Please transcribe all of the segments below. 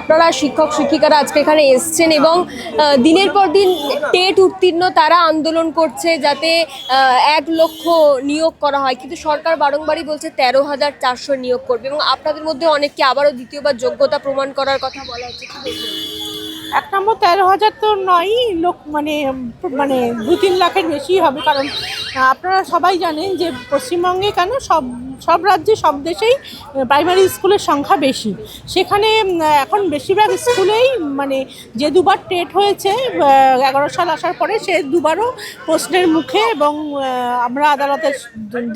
আপনারা শিক্ষক শিক্ষিকারা আজকে এখানে এসছেন এবং দিনের পর দিন টেট উত্তীর্ণ তারা আন্দোলন করছে যাতে এক লক্ষ নিয়োগ করা হয়। কিন্তু সরকার বারংবারই বলছে তেরো হাজার চারশো নিয়োগ করবে এবং আপনাদের মধ্যে অনেককে আবারও দ্বিতীয়বার যোগ্যতা প্রমাণ করার কথা বলা হচ্ছে। এক নম্বর তেরো হাজার তো নয় লোক মানে মানে দু তিন লাখের বেশি হবে। কারণ আপনারা সবাই জানেন যে পশ্চিমবঙ্গে কেন সব সব রাজ্যে সব দেশেই প্রাইমারি স্কুলের সংখ্যা বেশি। সেখানে এখন বেশিরভাগ স্কুলেই মানে যে দুবার টেট হয়েছে এগারো সাল আসার পরে সে দুবারও প্রশ্নের মুখে এবং আমরা আদালতে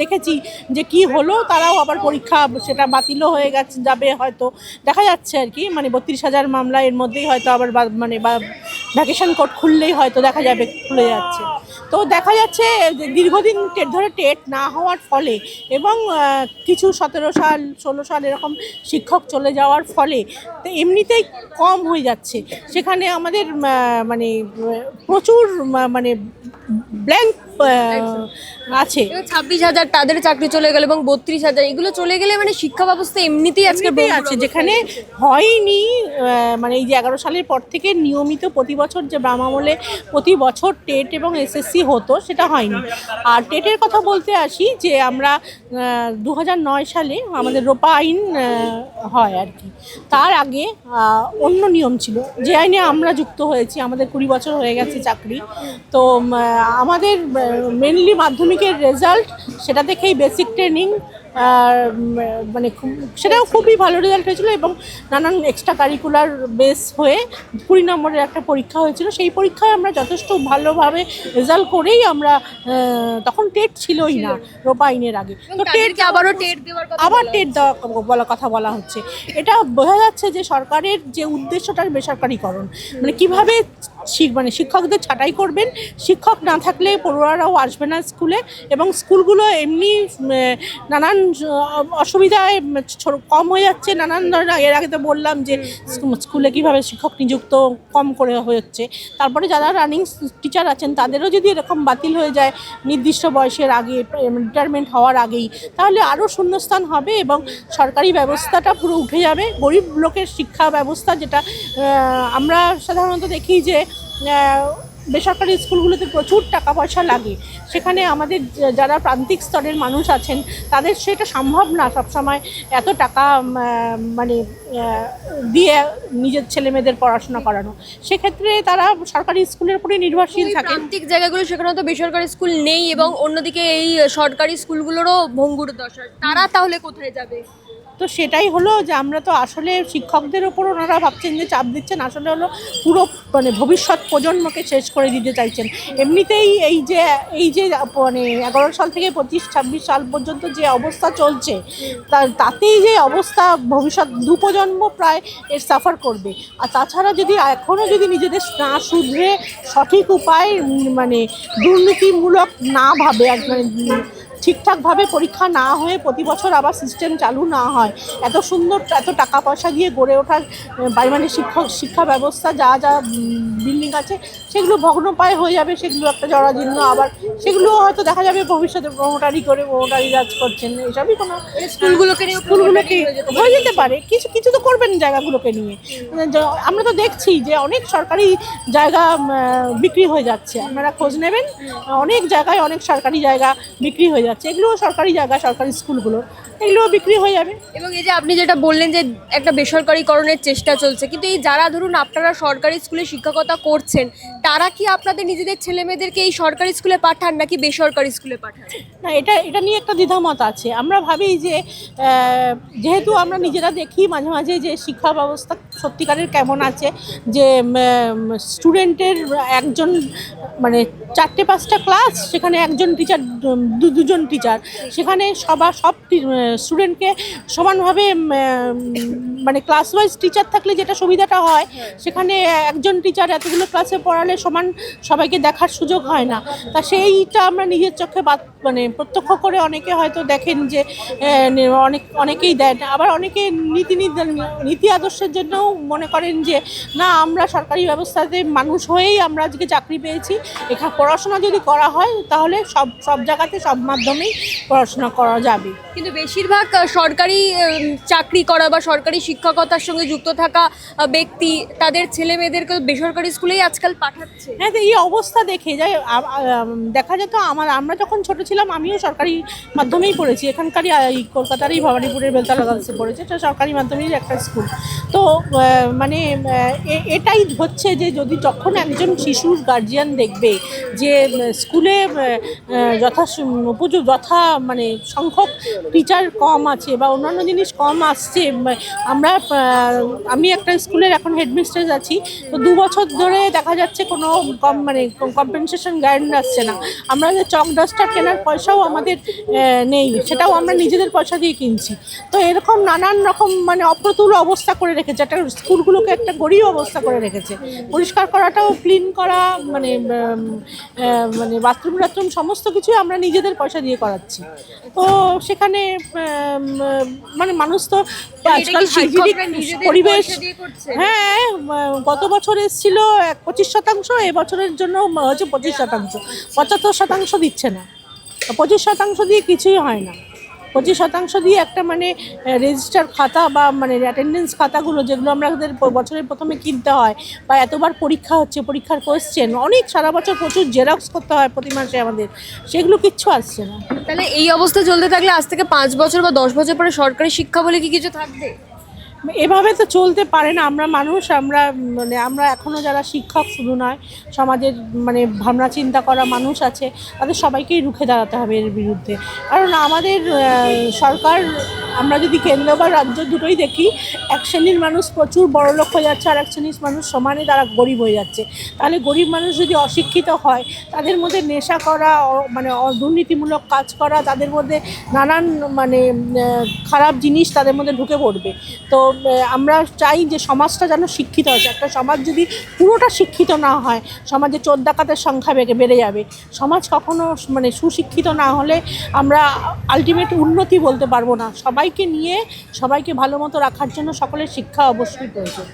দেখেছি যে কি হলো, তারাও আবার পরীক্ষা সেটা বাতিলও হয়ে গেছে, যাবে হয়তো। দেখা যাচ্ছে আর কি মানে বত্রিশ হাজার মামলা, এর মধ্যেই হয়তো আবার মানে বা ভ্যাকেশন কোর্ট খুললেই হয়তো দেখা যাবে, খুলে যাচ্ছে। তো দেখা যাচ্ছে, দীর্ঘদিন ধরে টেট না হওয়ার ফলে এবং কিছু সতেরো সাল, ষোলো সাল এরকম শিক্ষক চলে যাওয়ার ফলে তো এমনিতেই কম হয়ে যাচ্ছে। সেখানে আমাদের মানে প্রচুর মানে ব্ল্যাঙ্ক আছে। ছাব্বিশ হাজার তাদের চাকরি চলে গেল এবং বত্রিশ হাজার। এগুলো চলে গেলে মানে শিক্ষা ব্যবস্থা এমনিতেই আজকে আছে যেখানে হয়নি মানে এই যে এগারো সালের পর থেকে নিয়মিত প্রতি বছর যে ব্রাহ্মামলে প্রতি বছর টেট এবং এসএসসি হতো সেটা হয়নি। আর টেটের কথা বলতে আসি যে আমরা দু নয় সালে আমাদের রোপা আইন হয় আর কি। তার আগে অন্য নিয়ম ছিল। যে আইনে আমরা যুক্ত হয়েছি আমাদের কুড়ি বছর হয়ে গেছে চাকরি। তো আমাদের মেনলি মাধ্যমিকের রেজাল্ট সেটা দেখেই বেসিক ট্রেনিং মানে খুব- সেটাও খুবই ভালো রেজাল্ট হয়েছিল এবং নানান এক্সট্রা কারিকুলার বেস হয়ে কুড়ি নম্বরের একটা পরীক্ষা হয়েছিল। সেই পরীক্ষায় আমরা যথেষ্ট ভালোভাবে রেজাল্ট করেই আমরা তখন টেট ছিলই না রোপাইনের আগে। তো টেট আবারও টেট দেওয়ার আবার টেট দেওয়া বলা কথা বলা হচ্ছে। এটা বোঝা যাচ্ছে যে সরকারের যে উদ্দেশ্যটা বেসরকারিকরণ মানে কীভাবে মানে শিক্ষকদের ছাঁটাই করবেন শিক্ষক না থাকলে পড়ুয়ারাও আসবে না স্কুলে এবং স্কুলগুলো এমনি নানান অসুবিধায় কম হয়ে যাচ্ছে। নানান ধরনের এর আগে তো বললাম যে স্কুলে কীভাবে শিক্ষক নিযুক্ত কম করে হচ্ছে তারপরে যারা রানিং টিচার আছেন, তাদেরও যদি এরকম বাতিল হয়ে যায় নির্দিষ্ট বয়সের আগে রিটায়ারমেন্ট হওয়ার আগেই, তাহলে আরও শূন্যস্থান হবে এবং সরকারি ব্যবস্থাটা পুরো উঠে যাবে। গরিব লোকের শিক্ষা ব্যবস্থা যেটা আমরা সাধারণত দেখি যে বেসরকারি স্কুলগুলোতে প্রচুর টাকা পয়সা লাগে। সেখানে আমাদের যারা প্রান্তিক স্তরের মানুষ আছেন তাদের সেটা সম্ভব না সবসময় এত টাকা মানে দিয়ে নিজের ছেলে মেয়েদের পড়াশোনা করানো। সেক্ষেত্রে তারা সরকারি স্কুলের উপরে নির্ভরশীল থাকেন। প্রান্তিক জায়গাগুলো সেখানে তো বেসরকারি স্কুল নেই এবং অন্যদিকে এই সরকারি স্কুলগুলোরও ভঙ্গুর দশা। তারা তাহলে কোথায় যাবে? তো সেটাই হলো যে আমরা তো আসলে শিক্ষকদের ওপর ওনারা ভাবছেন যে চাপ দিচ্ছেন। আসলে হলো পুরো মানে ভবিষ্যৎ প্রজন্মকে শেষ করে দিতে চাইছেন। এমনিতেই এই যে এই যে মানে এগারো সাল থেকে পঁচিশ, ছাব্বিশ সাল পর্যন্ত যে অবস্থা চলছে তা- তাতেই যে অবস্থা ভবিষ্যৎ দু প্রজন্ম প্রায় এর সাফার করবে। আর তাছাড়া যদি এখনও যদি নিজেদের না শুধরে সঠিক উপায় মানে দুর্নীতিমূলক না ভাবে মানে ঠিকঠাকভাবে পরীক্ষা না হয়ে প্রতি বছর আবার সিস্টেম চালু না হয়। এত সুন্দর এত টাকা পয়সা দিয়ে গড়ে ওঠার প্রাইমারি শিক্ষক শিক্ষা ব্যবস্থা যা যা বিল্ডিং আছে সেগুলো ভগ্নপ্রায় হয়ে যাবে সেগুলো একটা জরাজীর্ণ আবার সেগুলো হয়তো দেখা যাবে ভবিষ্যতে প্রমোটারি করে প্রমোটারি রাজ করছেন এসবই কোনো স্কুলগুলোকে নিয়ে স্কুলগুলোকে হয়ে যেতে পারে। কিছু কিছু তো করবেন জায়গাগুলোকে নিয়ে। মানে আমরা তো দেখছি যে অনেক সরকারি জায়গা বিক্রি হয়ে যাচ্ছে আপনারা খোঁজ নেবেন অনেক জায়গায় অনেক সরকারি জায়গা বিক্রি হয়ে যাচ্ছে। এগুলোও সরকারি জায়গা সরকারি স্কুলগুলো। এগুলোও বিক্রি হয়ে যাবে। এবং এই যে আপনি যেটা বললেন যে একটা বেসরকারিকরণের চেষ্টা চলছে কিন্তু এই যারা ধরুন আপনারা সরকারি স্কুলে শিক্ষকতা করছেন তারা কি আপনাদের নিজেদের ছেলে মেয়েদেরকে এই সরকারি স্কুলে পাঠান নাকি বেসরকারি স্কুলে পাঠান? না এটা এটা নিয়ে একটা দ্বিধামত আছে। আমরা ভাবি যে যেহেতু আমরা নিজেরা দেখি মাঝে মাঝে যে শিক্ষা ব্যবস্থা সত্যিকারের কেমন আছে যে স্টুডেন্টের একজন মানে চারটে পাঁচটা ক্লাস সেখানে একজন টিচার দু দুজন টিচার সেখানে সবার সব স্টুডেন্টকে সমানভাবে মানে ক্লাস ওয়াইজ টিচার থাকলে যেটা সুবিধাটা হয়, সেখানে একজন টিচার এতগুলো ক্লাসে পড়ালে সমান সবাইকে দেখার সুযোগ হয় না। তা সেইটা আমরা নিজের চোখে মানে প্রত্যক্ষ করে অনেকে হয়তো দেখেন যে অনেক, অনেকেই দেন। আবার অনেকে নীতি নীতি আদর্শের জন্যও মনে করেন যে, না, আমরা সরকারি ব্যবস্থাতে মানুষ হয়েই আমরা আজকে চাকরি পেয়েছি। এখানে পড়াশোনা যদি করা হয়, তাহলে সব সব জায়গাতে সব মাধ্যমেই পড়াশোনা করা যাবে। কিন্তু বেশিরভাগ সরকারি চাকরি করা বা সরকারি শিক্ষকতার সঙ্গে যুক্ত থাকা ব্যক্তি, তাদের ছেলে মেয়েদেরকে বেসরকারি স্কুলেই আজকাল পাঠাচ্ছে। হ্যাঁ তো এই অবস্থা দেখে, যাই দেখা যেত আমার, আমরা যখন ছোট ছিলাম, আমিও সরকারি মাধ্যমেই পড়েছি। এখানকারই কলকাতারই ভবানীপুরের বেলতলা গার্লসে পড়েছি, এটা সরকারি মাধ্যমেই একটা স্কুল। তো মানে এটাই হচ্ছে যে, যদি যখন একজন শিশুর গার্জিয়ান দেখবে যে, স্কুলে যথা উপযুক্ত যথা মানে সংখ্যক টিচার কম আছে বা অন্যান্য জিনিস কম আসছে আমরা আমি একটা স্কুলের এখন হেডমিস্ট্রেস আছি, তো দু বছর ধরে দেখা যাচ্ছে কোনো কম মানে কম্পেনসেশন গ্যারেন্ট আসছে না। আমরা যে চক ডাস্টার কেনার পয়সাও আমাদের নেই, সেটাও আমরা নিজেদের পয়সা দিয়ে কিনছি। তো এরকম নানান রকম মানে অপ্রতুল অবস্থা করে রেখেছে, একটা স্কুলগুলোকে একটা গরিব অবস্থা করে রেখেছে। পরিষ্কার করাটাও ক্লিন করা মানে মানে বাথরুম টাথরুম সমস্ত কিছুই আমরা নিজেদের পয়সা দিয়ে করাচ্ছি। তো সেখানে উম, মানে মানুষ তো আজকাল হাইজিনিক পরিবেশ হ্যাঁ গত বছর এসেছিল এক পঁচিশ শতাংশ এবছরের জন্য হচ্ছে পঁচিশ শতাংশ। পঁচাত্তর শতাংশ দিচ্ছে না। পঁচিশ শতাংশ দিয়ে কিছুই হয় না। পঁচিশ শতাংশ দিয়ে একটা মানে রেজিস্টার খাতা বা মানে অ্যাটেন্ডেন্স খাতাগুলো যেগুলো আমাদের বছরের প্রথমে কিনতে হয় বা এতবার পরীক্ষা হচ্ছে, পরীক্ষার কোয়েশ্চেন অনেক সারা বছর প্রচুর জেরক্স করতে হয় প্রতি মাসে আমাদের। সেগুলো কিচ্ছু আসছে না। তাহলে এই অবস্থা চলতে থাকলে আজ থেকে পাঁচ বছর বা দশ বছর পরে সরকারি শিক্ষা বলে কি কিছু থাকবে? এভাবে তো চলতে পারে না। আমরা মানুষ, আমরা মানে আমরা এখনও যারা শিক্ষক শুধু নয়, সমাজের মানে ভাবনা চিন্তা করা মানুষ আছে, তাদের সবাইকেই রুখে দাঁড়াতে হবে এর বিরুদ্ধে। কারণ আমাদের সরকার আমরা যদি কেন্দ্র বা রাজ্য দুটোই দেখি, এক শ্রেণির মানুষ প্রচুর বড় লোক হয়ে যাচ্ছে আর এক শ্রেণির মানুষ সমানে তারা গরিব হয়ে যাচ্ছে। তাহলে গরিব মানুষ যদি অশিক্ষিত হয়, তাদের মধ্যে নেশা করা মানে দুর্নীতিমূলক কাজ করা, তাদের মধ্যে নানান মানে খারাপ জিনিস তাদের মধ্যে ঢুকে পড়বে। তো আমরা চাই যে সমাজটা যেন শিক্ষিত হয় একটা সমাজ যদি পুরোটা শিক্ষিত না হয়, সমাজে চোর ডাকাতের সংখ্যা বেড়ে বেড়ে যাবে। সমাজ কখনো মানে সুশিক্ষিত না হলে আমরা আলটিমেট উন্নতি বলতে পারব না। সবাইকে নিয়ে সবাইকে ভালো মতো রাখার জন্য সকলের শিক্ষা অবশ্যই প্রয়োজন।